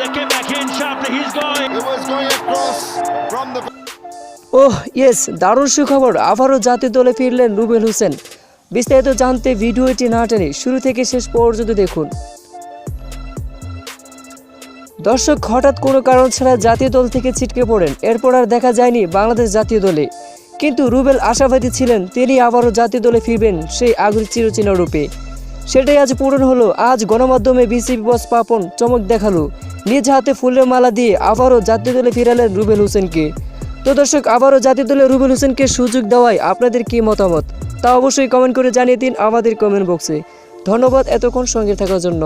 that came back in sharply. He's going. It was going across from the oh yes দারুণ সুখবর। আবারও জাতীয় দলে ফিরলেন রুবেল হোসেন। বিস্তারিত জানতে ভিডিওটি না টেনে শুরু থেকে শেষ পর্যন্ত দেখুন। দর্শক হঠাৎ কোনো কারণ ছাড়া জাতীয় দল থেকে ছিটকে পড়েন। এরপর আর দেখা যায়নি বাংলাদেশ জাতীয় দলে। কিন্তু রুবেল আশাবাদী ছিলেন তিনি আবারও জাতীয় দলে ফিরবেন সেই আগুন চিরচিহ্ন রূপে। সেটাই আজ পূরণ হলো। আজ গণমাধ্যমে বিসিবি বস পাপন চমক দেখাল। নিজ হাতে ফুলের মালা দিয়ে আবারও জাতীয় দলে ফিরালেন রুবেল হোসেনকে। তো দর্শক, আবারও জাতীয় দলে রুবেল হোসেনকে সুযোগ দেওয়ায় আপনাদের কি মতামত? তা অবশ্যই কমেন্ট করে জানিয়ে দিন আমাদের কমেন্ট বক্সে। ধন্যবাদ এতক্ষণ সঙ্গে থাকার জন্য।